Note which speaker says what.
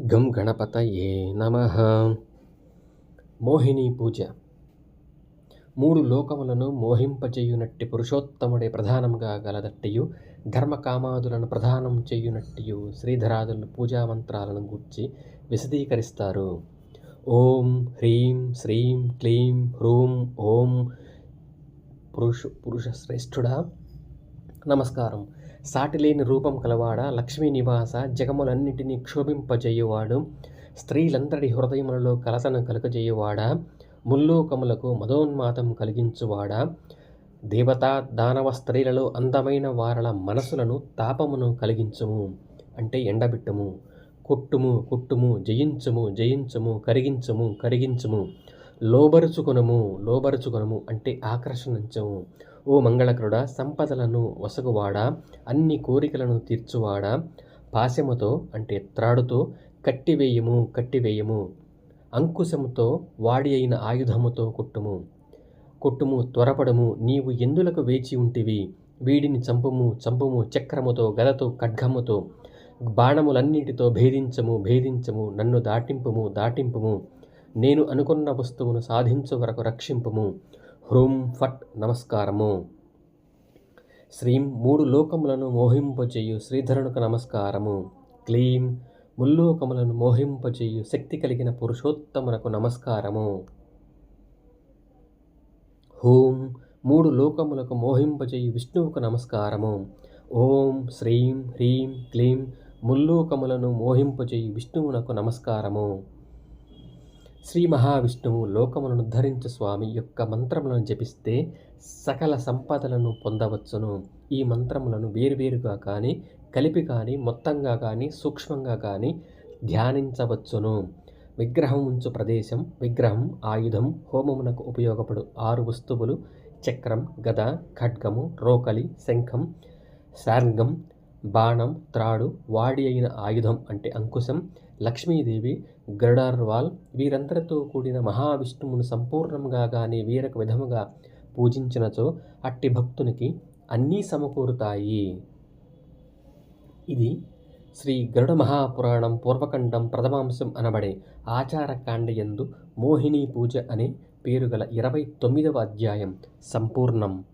Speaker 1: గం గణపతయే నమ. మోహిని పూజ. మూడు లోకములను మోహింపచేయునట్టి పురుషోత్తముడే ప్రధానంగా గలదట్టియు ధర్మకామాదులను ప్రధానం చేయునట్టియు శ్రీధరాదులు పూజా మంత్రాలను గూర్చి విశదీకరిస్తారు. ఓం హ్రీం శ్రీం క్లీం హ్రూం ఓం పురుషు పురుష శ్రేష్ఠుడా నమస్కారం. సాటిలేని రూపం కలవాడ? లక్ష్మీ నివాస జగములన్నిటినీ క్షోభింపజేయువాడు. స్త్రీలందరి హృదయములలో కలతను కలుగజేయువాడ? ముల్లోకములకు మదోన్మాతం కలిగించువాడ? దేవతా దానవ స్త్రీలలో అందమైన వారల మనసులను తాపమును కలిగించుము అంటే ఎండబిట్టుము. కొట్టుము కొట్టుము జయించుము జయించుము కరిగించుము కరిగించుము. లోబరుచుకొనము లోబరుచుకొనము అంటే ఆకర్షణించము. ఓ మంగళకరుడ సంపదలను వసగువాడా అన్ని కోరికలను తీర్చువాడా? పాశముతో అంటే త్రాడుతో కట్టివేయము కట్టివేయము. అంకుశముతో వాడి అయిన ఆయుధముతో కొట్టుము. కొట్టుము త్వరపడము నీవు ఎందులకు వేచి ఉంటివి? వీడిని చంపుము చంపుము చక్రముతో గదతో ఖడ్గముతో. బాణములన్నిటితో భేదించము భేదించము నన్ను దాటింపుము దాటింపుము. నేను అనుకున్న వస్తువును సాధించు వరకు రక్షింపము. హ్రూం ఫట్ నమస్కారము. శ్రీం మూడు లోకములను మోహింపజేయు శ్రీధరునికి నమస్కారము. క్లీం ముల్లోకములను మోహింపజేయు శక్తి కలిగిన పురుషోత్తమునకు నమస్కారము. హోం మూడు లోకములకు మోహింపజేయు విష్ణువుకు నమస్కారము. ఓం శ్రీం హ్రీం క్లీం ముల్లోకములను మోహింపజేయు విష్ణువునకు నమస్కారము. శ్రీ మహావిష్ణువు లోకములను ధరించు స్వామి యొక్క మంత్రములను జపిస్తే సకల సంపదలను పొందవచ్చును. ఈ మంత్రములను వేరువేరుగా కానీ కలిపి కానీ మొత్తంగా కానీ సూక్ష్మంగా కానీ ధ్యానించవచ్చును. విగ్రహం ఉంచు ప్రదేశం విగ్రహం ఆయుధం హోమమునకు ఉపయోగపడు ఆరు వస్తువులు చక్రం గద ఖడ్గము రోకలి శంఖం శార్గం బాణం త్రాడు వాడి అయిన ఆయుధం అంటే అంకుశం లక్ష్మీదేవి గరుడార్వాల్ వీరందరితో కూడిన మహావిష్ణువును సంపూర్ణంగా కానీ వీరొక విధముగా పూజించినచో అట్టి భక్తునికి అన్నీ సమకూరుతాయి. ఇది శ్రీ గరుడ మహాపురాణం పూర్వకండం ప్రథమాంశం అనబడే ఆచారకాండయందు మోహిని పూజ అనే పేరు గల ఇరవై తొమ్మిదవ అధ్యాయం సంపూర్ణం.